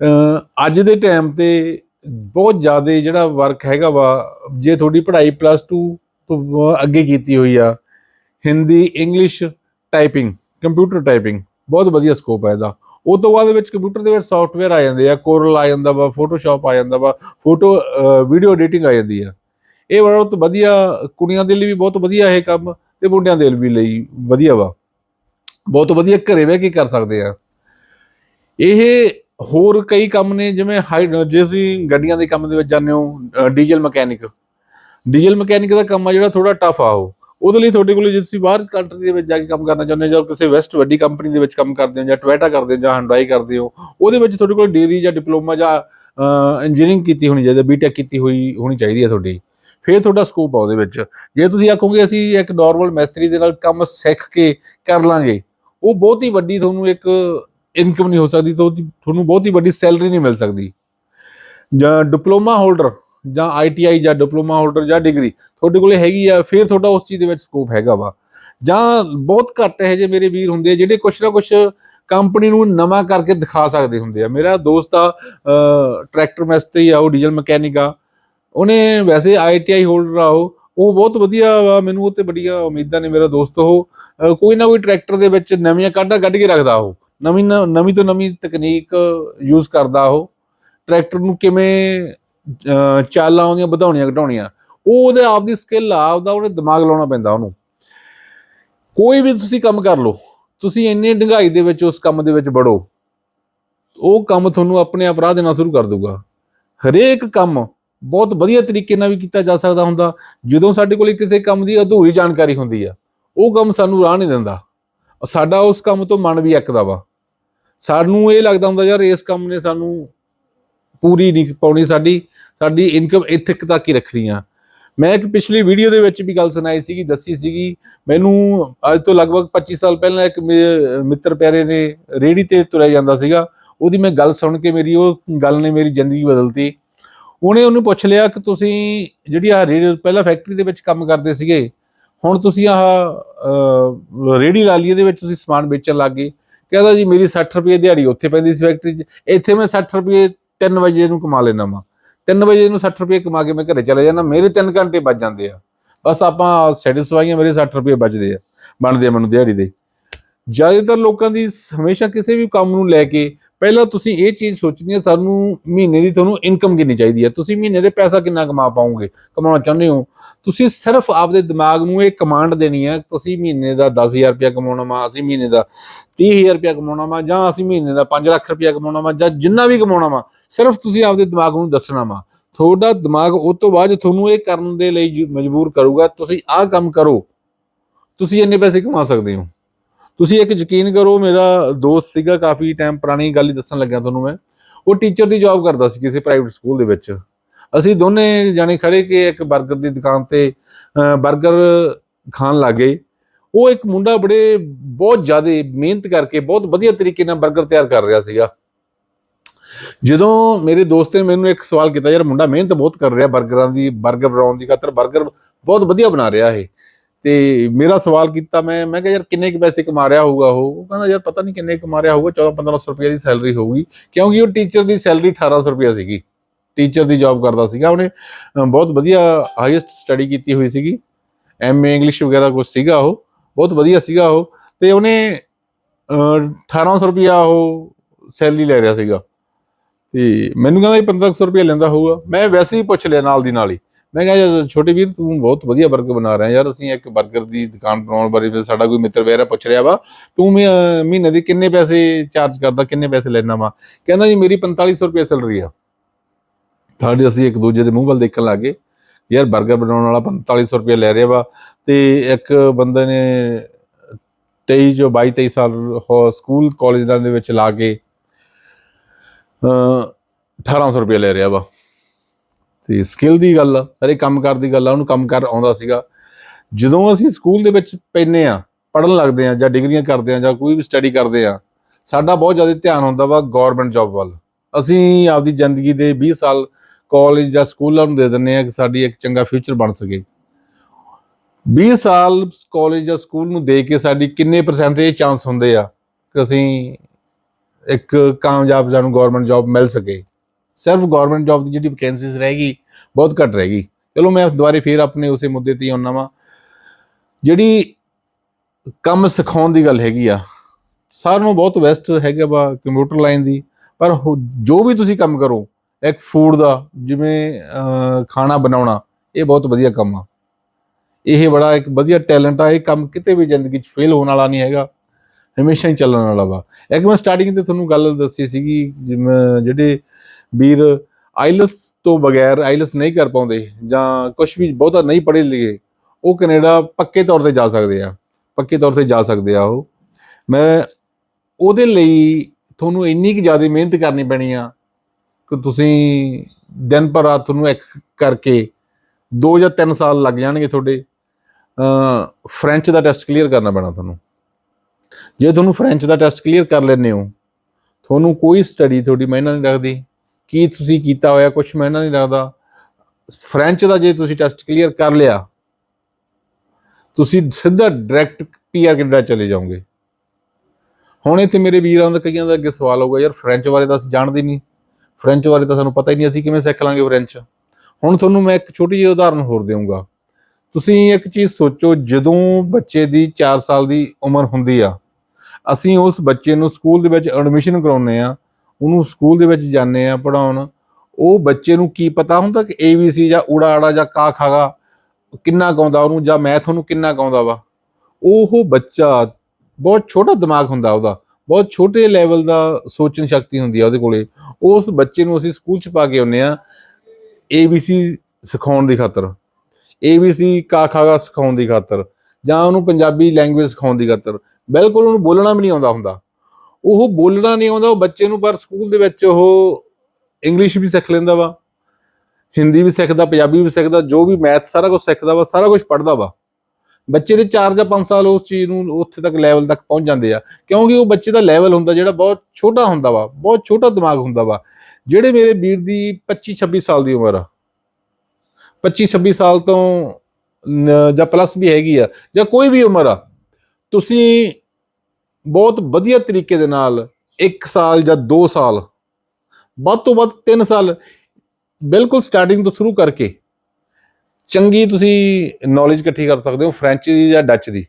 Speaker 1: ਅਹ ਅੱਜ ਦੇ ਟਾਈਮ ਤੇ ਬਹੁਤ ਜ਼ਿਆਦਾ ਜਿਹੜਾ ਵਰਕ ਹੈਗਾ ਵਾ, ਜੇ ਤੁਹਾਡੀ ਪੜ੍ਹਾਈ ਪਲੱਸ 2 ਤੋਂ ਅੱਗੇ ਕੀਤੀ ਹੋਈ ਆ, Hindi English typing computer typing ਬਹੁਤ ਵਧੀਆ ਸਕੋਪ ਹੈ ਇਹਦਾ। ਉਹ ਤੋਂ ਬਾਅਦ ਵਿੱਚ ਕੰਪਿਊਟਰ ਦੇ ਵਿੱਚ ਸੌਫਟਵੇਅਰ ਆ ਜਾਂਦੇ ਆ ਕੋਰਲ ਆ ਜਾਂਦਾ ਵਾ ਫੋਟੋਸ਼ਾਪ ਆ ਜਾਂਦਾ ਵਾ ਫੋਟੋ ਵੀਡੀਓ ਐਡੀਟਿੰਗ ਆ ਜਾਂਦੀ ਆ। ਇਹ ਬਹੁਤ ਵਧੀਆ, ਕੁੜੀਆਂ ਦੇ ਲਈ ਵੀ ਬਹੁਤ ਵਧੀਆ ਇਹ ਕੰਮ ਤੇ ਮੁੰਡਿਆਂ ਦੇ ਵੀ ਲਈ ਵਧੀਆ ਵਾ। ਬਹੁਤ ਵਧੀਆ ਘਰੇ ਬਹਿ ਕੇ ਕਰ ਸਕਦੇ ਆ। ਇਹ ਹੋਰ ਕਈ ਕੰਮ ਨੇ, ਜਿਵੇਂ ਹਾਈ ਜੇ ਤੁਸੀਂ ਗੱਡੀਆਂ ਦੇ ਕੰਮ ਦੇ ਵਿੱਚ ਜਾਂਦੇ ਹੋ ਡੀਜ਼ਲ ਮਕੈਨਿਕ। ਡੀਜ਼ਲ ਮਕੈਨਿਕ ਦਾ ਕੰਮ ਆ ਜਿਹੜਾ ਥੋੜਾ ਟਫ ਆ ਉਹ। ਉਹਦੇ ਲਈ ਤੁਹਾਡੇ ਕੋਲ ਜੇ ਤੁਸੀਂ ਬਾਹਰ ਕੰਟਰੀ ਦੇ ਵਿੱਚ ਜਾ ਕੇ ਕੰਮ ਕਰਨਾ ਚਾਹੁੰਦੇ ਹੋ ਜਾਂ ਕਿਸੇ ਵੈਸਟ ਵੱਡੀ ਕੰਪਨੀ ਦੇ ਵਿੱਚ ਕੰਮ ਕਰਦੇ ਹੋ ਜਾਂ ਟੋਇਟਾ ਕਰਦੇ ਹੋ ਜਾਂ ਹੰਡਾਈ ਕਰਦੇ ਹੋ, ਉਹਦੇ ਵਿੱਚ ਤੁਹਾਡੇ ਕੋਲ ਡਿਗਰੀ ਜਾਂ ਡਿਪਲੋਮਾ ਜਾਂ ਇੰਜੀਨੀਅਰਿੰਗ ਕੀਤੀ ਹੋਣੀ ਚਾਹੀਦੀ ਬੀਟੈਕ ਕੀਤੀ ਹੋਈ ਹੋਣੀ ਚਾਹੀਦੀ ਹੈ ਤੁਹਾਡੀ। ਫਿਰ ਤੁਹਾਡਾ ਸਕੋਪ ਆ ਉਹਦੇ ਵਿੱਚ। ਜੇ ਤੁਸੀਂ ਆਖੋਗੇ ਅਸੀਂ ਇੱਕ ਨਾਰਮਲ ਮੈਸਤਰੀ ਦੇ ਨਾਲ ਕੰਮ ਸਿੱਖ ਕੇ ਕਰ ਲਾਂਗੇ, ਉਹ ਬਹੁਤ ਹੀ ਵੱਡੀ ਤੁਹਾਨੂੰ ਇੱਕ ਇਨਕਮ ਨਹੀਂ ਹੋ ਸਕਦੀ, ਤਾਂ ਉਹਦੀ ਤੁਹਾਨੂੰ ਬਹੁਤ ਹੀ ਵੱਡੀ ਸੈਲਰੀ ਨਹੀਂ ਮਿਲ ਸਕਦੀ। ਜਾਂ ਡਿਪਲੋਮਾ ਹੋਲਡਰ ਜਾਂ ਆਈਟੀਆਈ ਜਾਂ ਡਿਪਲੋਮਾ ਹੋਲਡਰ ਜਾਂ ਡਿਗਰੀ ਤੁਹਾਡੇ ਕੋਲੇ ਹੈਗੀ ਆ, ਫਿਰ ਤੁਹਾਡਾ ਉਸ ਚੀਜ਼ ਦੇ ਵਿੱਚ ਸਕੋਪ ਹੈਗਾ ਵਾ। ਜਾਂ ਬਹੁਤ ਘੱਟ ਹੈ ਜੇ ਮੇਰੇ ਵੀਰ ਹੁੰਦੇ ਆ, ਜਿਹੜੇ ਕੁਛ ਨਾ ਕੁਛ ਕੰਪਨੀ ਨੂੰ ਨਵਾਂ ਕਰਕੇ ਦਿਖਾ ਸਕਦੇ ਹੁੰਦੇ ਆ। ਮੇਰਾ ਦੋਸਤ ਆ ਟਰੈਕਟਰ ਮਿਸਤਰੀ ਆ, ਉਹ ਡੀਜ਼ਲ ਮਕੈਨਿਕ ਆ। ਉਹਨੇ ਵੈਸੇ ਆਈਟੀਆਈ ਹੋਲਡਰ ਆ ਉਹ। ਉਹ ਬਹੁਤ ਵਧੀਆ ਵਾ, ਮੈਨੂੰ ਉਹ ਤੇ ਬੜੀਆਂ ਉਮੀਦਾਂ ਨੇ ਮੇਰਾ ਦੋਸਤ ਉਹ। ਕੋਈ ਨਾ ਕੋਈ ਟਰੈਕਟਰ ਦੇ ਵਿੱਚ ਨਵੀਆਂ ਕਾਢਾਂ ਕੱਢ ਕੇ ਰੱਖਦਾ ਉਹ। ਨਵੀਂ ਨ- ਨਵੀਂ ਤੋਂ ਨਵੀਂ ਤਕਨੀਕ ਯੂਜ਼ ਕਰਦਾ ਉਹ। ਟਰੈਕਟਰ ਨੂੰ ਕਿਵੇਂ ਚਾਲਾਂ ਉਹਦੀਆਂ ਵਧਾਉਣੀਆਂ, ਘਟਾਉਣੀਆਂ। ਉਹ ਉਹਦੇ ਆਪ ਦੀ ਸਕਿੱਲ ਆ, ਆਪਦਾ ਉਹਨੇ ਦਿਮਾਗ ਲਾਉਣਾ ਪੈਂਦਾ ਉਹਨੂੰ। ਕੋਈ ਵੀ ਤੁਸੀਂ ਕੰਮ ਕਰ ਲਓ, ਤੁਸੀਂ ਇੰਨੇ ਡੰਗਾਈ ਦੇ ਵਿੱਚ ਉਸ ਕੰਮ ਦੇ ਵਿੱਚ ਵੜੋ। ਉਹ ਕੰਮ ਤੁਹਾਨੂੰ ਆਪਣੇ ਆਪ ਰਾਹ ਦੇਣਾ ਸ਼ੁਰੂ ਕਰ ਦੂਗਾ ਹਰੇਕ ਕੰਮ ਬਹੁਤ ਵਧੀਆ ਤਰੀਕੇ ਨਾਲ ਵੀ ਕੀਤਾ ਜਾ ਸਕਦਾ ਹੁੰਦਾ। ਜਦੋਂ ਸਾਡੇ ਕੋਲ ਕਿਸੇ ਕੰਮ ਦੀ ਅਧੂਰੀ ਜਾਣਕਾਰੀ ਹੁੰਦੀ ਆ, ਉਹ ਕੰਮ ਸਾਨੂੰ ਰਾਹ ਨਹੀਂ ਦਿੰਦਾ। ਸਾਡਾ ਉਸ ਕੰਮ ਤੋਂ ਮਨ ਵੀ ਅੱਕਦਾ ਵਾ। ਸਾਨੂੰ ਇਹ ਲੱਗਦਾ ਹੁੰਦਾ ਯਾਰ, ਇਸ ਕੰਮ ਨੇ ਸਾਨੂੰ ਪੂਰੀ ਨਹੀਂ ਪਾਉਣੀ, ਸਾਡੀ ਸਾਡੀ ਇਨਕਮ ਇੱਥੇ ਕੁ ਤੱਕ ਹੀ ਰੱਖਣੀ ਆ। ਮੈਂ ਇੱਕ ਪਿਛਲੀ ਵੀਡੀਓ ਦੇ ਵਿੱਚ ਵੀ ਗੱਲ ਸੁਣਾਈ ਸੀਗੀ, ਦੱਸੀ ਸੀਗੀ, ਮੈਨੂੰ ਅੱਜ ਤੋਂ ਲਗਭਗ 25 ਸਾਲ ਪਹਿਲਾਂ ਇੱਕ ਮੇ- ਮਿੱਤਰ ਪਿਆਰੇ ਨੇ ਰੇੜੀ ਤੇ ਤੁਰਿਆ ਜਾਂਦਾ ਸੀਗਾ। ਉਹਦੀ ਮੈਂ ਗੱਲ ਸੁਣ ਕੇ ਮੇਰੀ, ਉਹ ਗੱਲ ਨੇ ਮੇਰੀ ਜ਼ਿੰਦਗੀ ਬਦਲਤੀ। ਉਹਨੇ ਉਹਨੂੰ ਪੁੱਛ ਲਿਆ ਕਿ ਤੁਸੀਂ ਜਿਹੜੀ ਆ ਪਹਿਲਾਂ ਫੈਕਟਰੀ ਦੇ ਵਿੱਚ ਕੰਮ ਕਰਦੇ ਸੀਗੇ ਹੁਣ ਤੁਸੀਂ ਆਹ ਅਹ, ਰੇੜੀ ਲਾਲੀਏ ਦੇ ਵਿੱਚ ਤੁਸੀਂ ਸਮਾਨ ਵੇਚਣ ਲੱਗ ਗਏ। ਕਹਿੰਦਾ ਜੀ ਮੇਰੀ 60 ਰੁਪਏ ਦਿਹਾੜੀ ਉੱਥੇ ਪੈਂਦੀ ਸੀ ਫੈਕਟਰੀ 'ਚ। ਇੱਥੇ ਮੈਂ 60 ਰੁਪਏ 3 ਵਜੇ ਨੂੰ ਕਮਾ ਲੈਣਾ ਵਾ। 3 ਵਜੇ ਨੂੰ 60 ਰੁਪਏ ਕਮਾ ਕੇ ਮੈਂ ਘਰੇ ਚਲੇ ਜਾਣਾ ਮੇਰੇ 3 ਘੰਟੇ ਬਚ ਜਾਂਦੇ ਆ। ਬਸ ਆਪਾਂ ਸੈਟੀਸਫਾਈ ਮੇਰੇ 60 ਰੁਪਏ ਬਚਦੇ ਆ ਬਣਦੇ ਆ ਮੈਨੂੰ ਦਿਹਾੜੀ ਦੇ। ਜ਼ਿਆਦਾਤਰ ਲੋਕਾਂ ਦੀ ਹਮੇਸ਼ਾ ਕਿਸੇ ਵੀ ਕੰਮ ਨੂੰ ਲੈ ਕੇ ਪਹਿਲਾਂ ਤੁਸੀਂ ਇਹ ਚੀਜ਼ ਸੋਚਣੀ ਹੈ, ਸਾਨੂੰ ਮਹੀਨੇ ਦੀ ਤੁਹਾਨੂੰ ਇਨਕਮ ਕਿੰਨੀ ਚਾਹੀਦੀ ਹੈ? ਤੁਸੀਂ ਮਹੀਨੇ ਦੇ ਪੈਸਾ ਕਿੰਨਾ ਕਮਾ ਪਾਓਗੇ? ਕਮਾਉਣਾ ਚਾਹੁੰਦੇ ਹੋ? ਤੁਸੀਂ ਸਿਰਫ ਆਪਦੇ ਦਿਮਾਗ ਨੂੰ ਇਹ ਕਮਾਂਡ ਦੇਣੀ ਹੈ, ਤੁਸੀਂ ਮਹੀਨੇ ਦਾ 10000 ਰੁਪਇਆ ਕਮਾਉਣਾ ਵਾ, ਅਸੀਂ ਮਹੀਨੇ ਦਾ 30000 ਰੁਪਇਆ ਕਮਾਉਣਾ ਵਾ, ਜਾਂ ਅਸੀਂ ਮਹੀਨੇ ਦਾ 5 ਲੱਖ ਰੁਪਇਆ ਕਮਾਉਣਾ ਵਾ, ਜਾਂ ਜਿੰਨਾ ਵੀ ਕਮਾਉਣਾ ਵਾ, ਸਿਰਫ ਤੁਸੀਂ ਆਪਦੇ ਦਿਮਾਗ ਨੂੰ ਦੱਸਣਾ ਵਾ। ਤੁਹਾਡਾ ਦਿਮਾਗ ਉਸ ਤੋਂ ਬਾਅਦ ਤੁਹਾਨੂੰ ਇਹ ਕਰਨ ਦੇ ਲਈ ਮਜਬੂਰ ਕਰੂਗਾ, ਤੁਸੀਂ ਆਹ ਕੰਮ ਕਰੋ। ਤੁਸੀਂ ਇੰਨੇ ਪੈਸੇ ਕਮਾ ਸਕਦੇ ਹੋ। ਤੁਸੀਂ ਇੱਕ ਯਕੀਨ ਕਰੋ, ਮੇਰਾ ਦੋਸਤ ਸੀਗਾ, ਕਾਫੀ ਟਾਈਮ ਪੁਰਾਣੀ ਗੱਲ ਹੀ ਦੱਸਣ ਲੱਗਿਆ ਤੁਹਾਨੂੰ ਮੈਂ। ਉਹ ਟੀਚਰ ਦੀ ਜੌਬ ਕਰਦਾ ਸੀ ਕਿਸੇ ਪ੍ਰਾਈਵੇਟ ਸਕੂਲ ਦੇ ਵਿੱਚ। ਅਸੀਂ ਦੋਨੇ ਜਾਣੇ ਖੜੇ ਕੇ ਇੱਕ 버ਗਰ ਦੀ ਦੁਕਾਨ ਤੇ 버ਗਰ ਖਾਣ ਲੱਗੇ। ਉਹ ਇੱਕ ਮੁੰਡਾ ਬੜੇ, ਬਹੁਤ ਜ਼ਿਆਦਾ ਮਿਹਨਤ ਕਰਕੇ, ਬਹੁਤ ਵਧੀਆ ਤਰੀਕੇ ਨਾਲ 버ਗਰ ਤਿਆਰ ਕਰ ਰਿਹਾ ਸੀਗਾ। ਜਦੋਂ ਮੇਰੇ ਦੋਸਤ ਨੇ ਮੈਨੂੰ ਇੱਕ ਸਵਾਲ ਕੀਤਾ, ਯਾਰ ਮੁੰਡਾ ਮਿਹਨਤ ਬਹੁਤ ਕਰ ਰਿਹਾ 버ਗਰਾਂ ਦੀ 버ਗਰ ਬਣਾਉਣ ਦੀ ਖਾਤਰ 버ਗਰ ਬਹੁਤ ਵਧੀਆ ਬਣਾ ਰਿਹਾ ਇਹ। ਤੇ ਮੇਰਾ ਸਵਾਲ ਕੀਤਾ ਮੈਂ ਮੈਂ ਕਿਹਾ ਯਾਰ ਕਿੰਨੇ ਕੁ ਪੈਸੇ ਕਮਾ ਰਿਹਾ ਹੋਊਗਾ ਉਹ? ਉਹ ਕਹਿੰਦਾ ਯਾਰ ਪਤਾ ਨਹੀਂ ਕਿੰਨੇ ਕਮਾ ਰਿਹਾ ਹੋਊਗਾ 14 1500 ਰੁਪਏ ਦੀ ਸੈਲਰੀ ਹੋਊਗੀ। ਕਿਉਂਕਿ ਉਹ ਟੀਚਰ ਦੀ ਸੈਲਰੀ 1800 ਰੁਪਏ ਸੀਗੀ। ਟੀਚਰ ਦੀ ਜੌਬ ਕਰਦਾ ਸੀਗਾ ਉਹਨੇ। ਬਹੁਤ ਵਧੀਆ ਹਾਈਐਸਟ ਸਟੱਡੀ ਕੀਤੀ ਹੋਈ ਸੀਗੀ। ਐਮਏ ਇੰਗਲਿਸ਼ ਵਗੈਰਾ ਕੁਝ ਸੀਗਾ ਉਹ। ਬਹੁਤ ਵਧੀਆ ਸੀਗਾ ਉਹ। ਤੇ ਉਹਨੇ ਅ, 1800 ਰੁਪਿਆ ਉਹ ਸੈਲਰੀ ਲੈ ਰਿਹਾ ਸੀਗਾ। ਤੇ ਮੈਨੂੰ ਕਹਿੰਦਾ ਜੀ 1500 ਰੁਪਏ ਲੈਂਦਾ ਹੋਊਗਾ। ਮੈਂ ਵੈਸੇ ਹੀ ਪੁੱਛ ਲਿਆ ਨਾਲ ਦੀ ਨਾਲ ਹੀ। ਮੈਂ ਕਿਹਾ ਯਾਰ ਛੋਟੇ ਵੀਰ, ਤੂੰ ਬਹੁਤ ਵਧੀਆ 버ਗਰ ਬਣਾ ਰਿਹਾ ਯਾਰ, ਅਸੀਂ ਇੱਕ 버ਗਰ ਦੀ ਦੁਕਾਨ ਬਣਾਉਣ ਬਾਰੇ ਫਿਰ ਸਾਡਾ ਕੋਈ ਮਿੱਤਰ ਵਗੈਰਾ ਪੁੱਛ ਰਿਹਾ ਵਾ। ਤੂੰ ਮਹੀਨੇ ਦੇ ਕਿੰਨੇ ਪੈਸੇ ਚਾਰਜ ਕਰਦਾ, ਕਿੰਨੇ ਪੈਸੇ ਲੈਣਾ ਵਾ? ਕਹਿੰਦਾ ਜੀ ਮੇਰੀ 4500 ਰੁਪਏ ਚੱਲ ਰਹੀ ਆ। ਸਾਡੇ ਅਸੀਂ ਇੱਕ ਦੂਜੇ ਦੇ ਮੂੰਹ ਵੱਲ ਦੇਖਣ ਲੱਗੇ ਯਾਰ 버ਗਰ ਬਣਾਉਣ ਵਾਲਾ 4500 ਰੁਪਏ ਲੈ ਰਿਹਾ ਵਾ ਤੇ ਇੱਕ ਬੰਦੇ ਨੇ 23 ਜੋ 22 23 ਸਾਲ ਹੋ ਸਕੂਲ ਕਾਲਜ ਦੇ ਵਿੱਚ ਲਾ ਕੇ 1800 ਰੁਪਏ ਲੈ ਰਿਹਾ ਵਾ। ਤੇ ਸਕਿੱਲ ਦੀ ਗੱਲ ਆ ਸਾਰੇ ਕੰਮ ਕਰ ਦੀ ਗੱਲ ਆ, ਉਹਨੂੰ ਕੰਮ ਕਰ ਆਉਂਦਾ ਸੀਗਾ। ਜਦੋਂ ਅਸੀਂ ਸਕੂਲ ਦੇ ਵਿੱਚ ਪੈਨੇ ਆ ਪੜਨ ਲੱਗਦੇ ਆ ਜਾਂ ਡਿਗਰੀਆਂ ਕਰਦੇ ਆ ਜਾਂ ਕੋਈ ਵੀ ਸਟੱਡੀ ਕਰਦੇ ਆ ਸਾਡਾ ਬਹੁਤ ਜ਼ਿਆਦਾ ਧਿਆਨ ਹੁੰਦਾ ਵਾ ਗਵਰਨਮੈਂਟ ਜੌਬ ਵੱਲ। ਅਸੀਂ ਆਪਦੀ ਜ਼ਿੰਦਗੀ ਦੇ 20 ਸਾਲ ਕਾਲਜ ਜਾਂ ਸਕੂਲਾਂ ਨੂੰ ਦੇ ਦਿੰਨੇ ਆ ਕਿ ਸਾਡੀ ਇੱਕ ਚੰਗਾ ਫਿਊਚਰ ਬਣ ਸਕੇ। 20 ਸਾਲ ਕਾਲਜ ਜਾਂ ਸਕੂਲ ਨੂੰ ਦੇ ਕੇ ਸਾਡੀ ਕਿੰਨੇ ਪਰਸੈਂਟੇਜ ਚਾਂਸ ਹੁੰਦੇ ਆ ਕਿ ਅਸੀਂ ਇੱਕ ਕਾਮਯਾਬ ਸਾਨੂੰ ਗਵਰਨਮੈਂਟ ਜੌਬ ਮਿਲ ਸਕੇ। ਸਿਰਫ ਗਵਰਨਮੈਂਟ ਜੌਬ ਦੀ ਜਿਹੜੀ ਵੈਕੈਂਸੀਜ਼ ਰਹੇਗੀ ਬਹੁਤ ਘੱਟ ਰਹਿ ਗਈ। ਚਲੋ ਮੈਂ ਦੁਬਾਰੇ ਫੇਰ ਆਪਣੇ ਉਸੇ ਮੁੱਦੇ ਤੇ ਹੀ ਆਉਣਾ ਵਾਂ। ਜਿਹੜੀ ਕੰਮ ਸਿਖਾਉਣ ਦੀ ਗੱਲ ਹੈਗੀ ਆ, ਸਾਰਿਆਂ ਨੂੰ ਬਹੁਤ ਵੈਸਟ ਹੈਗਾ ਵਾ ਕੰਪਿਊਟਰ ਲਾਈਨ ਦੀ। ਪਰ ਹੋ- ਜੋ ਵੀ ਤੁਸੀਂ ਕੰਮ ਕਰੋ, ਇੱਕ ਫੂਡ ਦਾ, ਜਿਵੇਂ ਖਾਣਾ ਬਣਾਉਣਾ, ਇਹ ਬਹੁਤ ਵਧੀਆ ਕੰਮ ਆ। ਇਹ ਬੜਾ ਇੱਕ ਵਧੀਆ ਟੈਲੈਂਟ ਆ, ਇਹ ਕੰਮ ਕਿਤੇ ਵੀ ਜ਼ਿੰਦਗੀ 'ਚ ਫੇਲ ਹੋਣ ਵਾਲਾ ਨਹੀਂ ਹੈਗਾ। ਹਮੇਸ਼ਾ ਹੀ ਚੱਲਣ ਵਾਲਾ ਵਾ। ਇੱਕ ਮੈਂ ਸਟਾਰਟਿੰਗ ਤੇ ਤੁਹਾਨੂੰ ਗੱਲ ਦੱਸੀ ਸੀਗੀ, ਜਿਵੇਂ, ਜਿਹੜੇ ਵੀਰ ਆਈਲਸ ਤੋਂ ਬਗੈਰ ਆਈਲਸ ਨਹੀਂ ਕਰ ਪਾਉਂਦੇ ਜਾਂ ਕੁਝ ਵੀ ਬਹੁਤਾ ਨਹੀਂ ਪੜ੍ਹੇ ਲਿਖੇ, ਉਹ ਕੈਨੇਡਾ ਪੱਕੇ ਤੌਰ ਤੇ ਜਾ ਸਕਦੇ ਆ, ਪੱਕੇ ਤੌਰ ਤੇ ਜਾ ਸਕਦੇ ਆ ਉਹ। ਮੈਂ ਉਹਦੇ ਲਈ ਤੁਹਾਨੂੰ ਇੰਨੀ ਕਿ ਜ਼ਿਆਦਾ ਮਿਹਨਤ ਕਰਨੀ ਪੈਣੀ ਆ ਕਿ ਤੁਸੀਂ ਦਿਨ ਪਰ ਰਾਤ ਤੁਹਾਨੂੰ ਇੱਕ ਕਰਕੇ 2 ਜਾਂ 3 ਸਾਲ ਲੱਗ ਜਾਣਗੇ ਤੁਹਾਡੇ। ਅ ਫ੍ਰੈਂਚ ਦਾ ਟੈਸਟ ਕਲੀਅਰ ਕਰਨਾ ਪੈਣਾ ਤੁਹਾਨੂੰ। ਜੇ ਤੁਹਾਨੂੰ ਫ੍ਰੈਂਚ ਦਾ ਟੈਸਟ ਕਲੀਅਰ ਕਰ ਲੈਂਦੇ ਹੋ, ਤੁਹਾਨੂੰ ਕੋਈ ਸਟੱਡੀ ਤੁਹਾਡੀ ਮਾਇਨਾ ਨਹੀਂ ਰੱਖਦੀ। ਕੀ ਤੁਸੀਂ ਕੀਤਾ ਹੋਇਆ? ਕੁਝ ਮਾਇਨਾ ਨਹੀਂ ਲੱਗਦਾ। ਫ੍ਰੈਂਚ ਦਾ ਜੇ ਤੁਸੀਂ ਟੈਸਟ ਕਲੀਅਰ ਕਰ ਲਿਆ, ਤੁਸੀਂ ਸਿੱਧਾ ਡਾਇਰੈਕਟ ਪੀਆਰ ਕੈਨੇਡਾ ਚਲੇ ਜਾਓਗੇ। ਹੁਣ ਇੱਥੇ ਮੇਰੇ ਵੀਰਾਂ ਦਾ ਕਈਆਂ ਦਾ ਅੱਗੇ ਸਵਾਲ ਹੋਊਗਾ, ਯਾਰ ਫ੍ਰੈਂਚ ਬਾਰੇ ਤਾਂ ਅਸੀਂ ਜਾਣਦੇ ਨਹੀਂ ਫ੍ਰੈਂਚ ਬਾਰੇ ਤਾਂ ਸਾਨੂੰ ਪਤਾ ਹੀ ਨਹੀਂ ਅਸੀਂ ਕਿਵੇਂ ਸਿੱਖ ਲਾਂਗੇ ਫ੍ਰੈਂਚ ਹੁਣ ਤੁਹਾਨੂੰ ਮੈਂ ਇੱਕ ਛੋਟੀ ਜਿਹੀ ਉਦਾਹਰਨ ਹੋਰ ਦੇਵਾਂਗਾ ਤੁਸੀਂ ਇੱਕ ਚੀਜ਼ ਸੋਚੋ, ਜਦੋਂ ਬੱਚੇ ਦੀ 4 ਸਾਲ ਦੀ ਉਮਰ ਹੁੰਦੀ ਆ, ਅਸੀਂ ਉਸ ਬੱਚੇ ਨੂੰ ਸਕੂਲ ਦੇ ਵਿੱਚ ਐਡਮਿਸ਼ਨ ਕਰਾਉਂਦੇ ਆ ਉਹਨੂੰ ਸਕੂਲ ਦੇ ਵਿੱਚ ਜਾਂਦੇ ਆ ਪੜਾਉਣ ਉਹ ਬੱਚੇ ਨੂੰ ਕੀ ਪਤਾ ਹੁੰਦਾ ਕਿ ABC ਜਾਂ ਊੜਾ ਆੜਾ ਜਾਂ ਕਾ ਖਾਗਾ ਕਿੰਨਾ ਗਾਉਂਦਾ ਉਹਨੂੰ ਜਾਂ ਮੈਥ ਉਹਨੂੰ ਕਿੰਨਾ ਗਾਉਂਦਾ ਵਾ। ਉਹ ਬੱਚਾ ਬਹੁਤ ਛੋਟਾ ਦਿਮਾਗ ਹੁੰਦਾ ਉਹਦਾ, ਬਹੁਤ ਛੋਟੇ ਲੈਵਲ ਦਾ ਸੋਚਣ ਸ਼ਕਤੀ ਹੁੰਦੀ ਆ ਉਹਦੇ ਕੋਲੇ। ਉਸ ਬੱਚੇ ਨੂੰ ਅਸੀਂ ਸਕੂਲ ਚ ਪਾ ਕੇ ਆਉਂਦੇ ਆ ABC ਸਿਖਾਉਣ ਦੀ ਖਾਤਰ। ABC ਕਾ ਖਾਗਾ ਸਿਖਾਉਣ ਦੀ ਖਾਤਰ ਜਾਂ ਉਹਨੂੰ ਪੰਜਾਬੀ ਲੈਂਗੁਏਜ ਸਿਖਾਉਣ ਦੀ ਖਾਤਰ। ਬਿਲਕੁਲ ਉਹਨੂੰ ਬੋਲਣਾ ਵੀ ਨਹੀਂ ਆਉਂਦਾ ਹੁੰਦਾ। ਉਹ ਬੋਲਣਾ ਨਹੀਂ ਆਉਂਦਾ, ਉਹ ਬੱਚੇ ਨੂੰ, ਪਰ ਸਕੂਲ ਦੇ ਵਿੱਚ ਉਹ ਇੰਗਲਿਸ਼ ਵੀ ਸਿੱਖ ਲੈਂਦਾ ਵਾ, ਹਿੰਦੀ ਵੀ ਸਿੱਖਦਾ, ਪੰਜਾਬੀ ਵੀ ਸਿੱਖਦਾ, ਜੋ ਵੀ ਮੈਥ ਸਾਰਾ ਕੁਝ ਸਿੱਖਦਾ ਵਾ, ਸਾਰਾ ਕੁਝ ਪੜ੍ਹਦਾ ਵਾ। ਬੱਚੇ ਦੇ 4 ਜਾਂ 5 ਸਾਲ ਉਸ ਚੀਜ਼ ਨੂੰ ਉੱਥੇ ਤੱਕ ਲੈਵਲ ਤੱਕ ਪਹੁੰਚ ਜਾਂਦੇ ਆ, ਕਿਉਂਕਿ ਉਹ ਬੱਚੇ ਦਾ ਲੈਵਲ ਹੁੰਦਾ ਜਿਹੜਾ ਬਹੁਤ ਛੋਟਾ ਹੁੰਦਾ ਵਾ, ਬਹੁਤ ਛੋਟਾ ਦਿਮਾਗ ਹੁੰਦਾ ਵਾ। ਜਿਹੜੇ ਮੇਰੇ ਵੀਰ ਦੀ 25 26 ਸਾਲ ਦੀ ਉਮਰ ਆ 25 26 ਸਾਲ ਤੋਂ ਜਾਂ ਪਲੱਸ ਵੀ ਹੈਗੀ ਆ, ਜਾਂ ਕੋਈ ਵੀ ਉਮਰ ਆ, ਤੁਸੀਂ ਬਹੁਤ ਵਧੀਆ ਤਰੀਕੇ ਦੇ ਨਾਲ 1 ਸਾਲ ਜਾਂ 2 ਸਾਲ, ਵੱਧ ਤੋਂ ਵੱਧ 3 ਸਾਲ ਬਿਲਕੁਲ ਸਟਾਰਟਿੰਗ ਤੋਂ ਸ਼ੁਰੂ ਕਰਕੇ ਚੰਗੀ ਤੁਸੀਂ ਨੌਲੇਜ ਇਕੱਠੀ ਕਰ ਸਕਦੇ ਹੋ ਫ੍ਰੈਂਚ ਦੀ ਜਾਂ ਡੱਚ ਦੀ।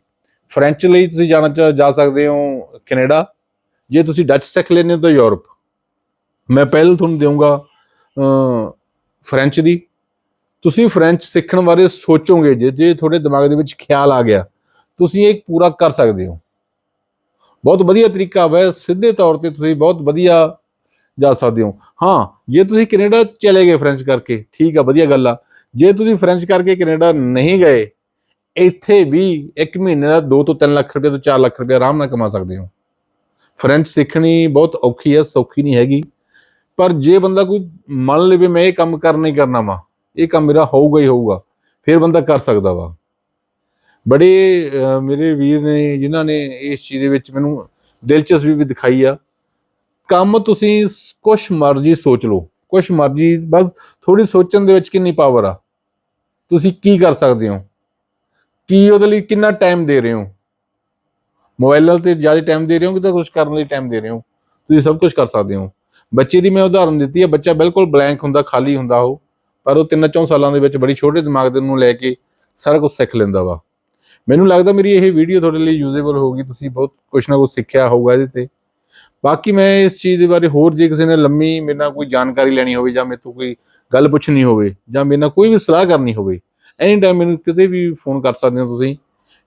Speaker 1: ਫ੍ਰੈਂਚ ਲਈ ਤੁਸੀਂ ਜਾਣਾ ਚਾ- ਜਾ ਸਕਦੇ ਹੋ ਕੈਨੇਡਾ ਜੇ ਤੁਸੀਂ ਡੱਚ ਸਿੱਖ ਲੈਂਦੇ ਹੋ ਤਾਂ ਯੂਰਪ ਮੈਂ ਪਹਿਲ ਤੁਹਾਨੂੰ ਦੇਵਾਂਗਾ ਅ ਫ੍ਰੈਂਚ ਦੀ। ਤੁਸੀਂ ਫ੍ਰੈਂਚ ਸਿੱਖਣ ਬਾਰੇ ਸੋਚੋਗੇ, ਜੇ ਜੇ ਤੁਹਾਡੇ ਦਿਮਾਗ ਦੇ ਵਿੱਚ ਖਿਆਲ ਆ ਗਿਆ, ਤੁਸੀਂ ਇਹ ਪੂਰਾ ਕਰ ਸਕਦੇ ਹੋ। ਬਹੁਤ ਵਧੀਆ ਤਰੀਕਾ ਹੈ ਸਿੱਧੇ ਤੌਰ ਤੇ ਤੁਸੀਂ ਬਹੁਤ ਵਧੀਆ ਜਾ ਸਕਦੇ ਹੋ। ਹਾਂ, ਜੇ ਤੁਸੀਂ ਕੈਨੇਡਾ ਚਲੇ ਗਏ ਫ੍ਰੈਂਚ ਕਰਕੇ, ਠੀਕ ਆ, ਵਧੀਆ ਗੱਲ ਆ। ਜੇ ਤੁਸੀਂ ਫ੍ਰੈਂਚ ਕਰਕੇ ਕੈਨੇਡਾ ਨਹੀਂ ਗਏ, ਇੱਥੇ ਵੀ 1 ਮਹੀਨੇ ਦਾ 2 ਤੋਂ 3 ਲੱਖ ਰੁਪਏ ਤੋਂ 4 ਲੱਖ ਰੁਪਏ ਆਰਾਮ ਨਾਲ ਕਮਾ ਸਕਦੇ ਹੋ। ਫ੍ਰੈਂਚ ਸਿੱਖਣੀ ਬਹੁਤ ਔਖੀ ਹੈ ਸੌਖੀ ਨਹੀਂ ਹੈਗੀ। ਪਰ ਜੇ ਬੰਦਾ ਕੋਈ ਮੰਨ ਲਵੇ ਮੈਂ ਇਹ ਕੰਮ ਕਰਨਾ ਹੀ ਕਰਨਾ ਵਾ, ਇਹ ਕੰਮ ਮੇਰਾ ਹੋਊਗਾ ਹੀ ਹੋਊਗਾ, ਫਿਰ ਬੰਦਾ ਕਰ ਸਕਦਾ ਵਾ। ਬੜੇ ਮੇਰੇ ਵੀਰ ਨੇ, ਜਿਨ੍ਹਾਂ ਨੇ ਇਸ ਚੀਜ਼ ਦੇ ਵਿੱਚ ਮੈਨੂੰ ਦਿਲਚਸਪੀ ਵੀ ਦਿਖਾਈ ਆ। ਕੰਮ ਤੁਸੀਂ ਸ- ਕੁਛ ਮਰਜ਼ੀ ਸੋਚ ਲਓ। ਕੁਛ ਮਰਜ਼ੀ, ਬਸ ਥੋੜੀ ਸੋਚਣ ਦੇ ਵਿੱਚ ਕਿੰਨੀ ਪਾਵਰ ਆ। ਤੁਸੀਂ ਕੀ ਕਰ ਸਕਦੇ ਹੋ? ਕੀ ਉਹਦੇ ਲਈ ਕਿੰਨਾ ਟਾਈਮ ਦੇ ਰਹੇ ਹੋ? ਮੋਬਾਈਲ ਤੇ ਜ਼ਿਆਦਾ ਟਾਈਮ ਦੇ ਰਹੇ ਹੋ ਕਿ ਤਾਂ ਕੁਝ ਕਰਨ ਲਈ ਟਾਈਮ ਦੇ ਰਹੇ ਹੋ? ਤੁਸੀਂ ਸਭ ਕੁਝ ਕਰ ਸਕਦੇ ਹੋ। ਬੱਚੇ ਦੀ ਮੈਂ ਉਦਾਹਰਨ ਦਿੱਤੀ ਹੈ ਬੱਚਾ ਬਿਲਕੁਲ ਬਲੈਂਕ ਹੁੰਦਾ, ਖਾਲੀ ਹੁੰਦਾ ਉਹ, ਪਰ ਉਹ ਤਿੰਨ ਚੌਂ ਸਾਲਾਂ ਦੇ ਵਿੱਚ ਬੜੀ ਛੋਟੇ ਦਿਮਾਗ ਦੇ ਨੂੰ ਲੈ ਕੇ ਸਾਰਾ ਕੁਝ ਸਿੱਖ ਲੈਂਦਾ ਵਾ। ਮੈਨੂੰ ਲੱਗਦਾ ਮੇਰੀ ਇਹ ਵੀਡੀਓ ਤੁਹਾਡੇ ਲਈ ਯੂਜ਼ੇਬਲ ਹੋਊਗੀ, ਤੁਸੀਂ ਬਹੁਤ ਕੁਝ ਨਾ ਕੁਝ ਸਿੱਖਿਆ ਹੋਊਗਾ ਇਹਦੇ ਤੇ। ਬਾਕੀ ਮੈਂ ਇਸ ਚੀਜ਼ ਦੇ ਬਾਰੇ ਹੋਰ ਜੇ ਕਿਸੇ ਨੇ ਲੰਮੀ ਮੇਰੇ ਨਾਲ ਕੋਈ ਜਾਣਕਾਰੀ ਲੈਣੀ ਹੋਵੇ ਜਾਂ ਮੇਰੇ ਤੋਂ ਕੋਈ ਗੱਲ ਪੁੱਛਣੀ ਹੋਵੇ ਜਾਂ ਮੇਰੇ ਨਾਲ ਕੋਈ ਵੀ ਸਲਾਹ ਕਰਨੀ ਹੋਵੇ ਐਨੀ ਟਾਈਮ ਮੈਨੂੰ ਕਿਤੇ ਵੀ ਫੋਨ ਕਰ ਸਕਦੇ ਹੋ ਤੁਸੀਂ।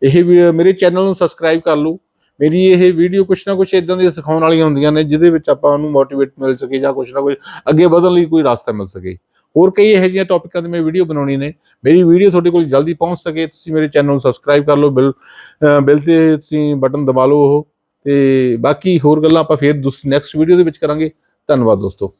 Speaker 1: ਇਹ ਵੀ ਮੇਰੇ ਚੈਨਲ ਨੂੰ ਸਬਸਕ੍ਰਾਈਬ ਕਰ ਲਓ। ਮੇਰੀ ਇਹ ਵੀਡੀਓ ਕੁਛ ਨਾ ਕੁਛ ਇਦਾਂ ਦੀਆਂ ਸਿਖਾਉਣ ਵਾਲੀਆਂ ਹੁੰਦੀਆਂ ਨੇ, ਜਿਹਦੇ ਵਿੱਚ ਆਪਾਂ ਨੂੰ ਮੋਟੀਵੇਟ ਮਿਲ ਸਕੇ ਜਾਂ ਕੁਛ ਨਾ ਕੁਛ ਅੱਗੇ ਵਧਣ ਲਈ ਕੋਈ ਰਸਤਾ ਮਿਲ ਸਕੇ। ਹੋਰ ਕਈ ਇਹੋ ਜਿਹੀਆਂ ਟੌਪਿਕਾਂ ਤੇ ਮੈਂ ਵੀਡੀਓ ਬਣਾਉਣੀ ਨੇ। ਮੇਰੀ ਵੀਡੀਓ ਤੁਹਾਡੇ ਕੋਲ ਜਲਦੀ ਪਹੁੰਚ ਸਕੇ, ਤੁਸੀਂ ਮੇਰੇ ਚੈਨਲ ਨੂੰ ਸਬਸਕ੍ਰਾਈਬ ਕਰ ਲਓ, ਬਿਲ, ਅਹ ਬਿਲ ਤੇ ਤੁਸੀਂ ਬਟਨ ਦਬਾ ਲਓ ਉਹ। ਤੇ ਬਾਕੀ ਹੋਰ ਗੱਲਾਂ ਆਪਾਂ ਫੇਰ ਦੂਸਰੀ ਨੈਕਸਟ ਵੀਡੀਓ ਦੇ ਵਿੱਚ ਕਰਾਂਗੇ। ਧੰਨਵਾਦ ਦੋਸਤੋ।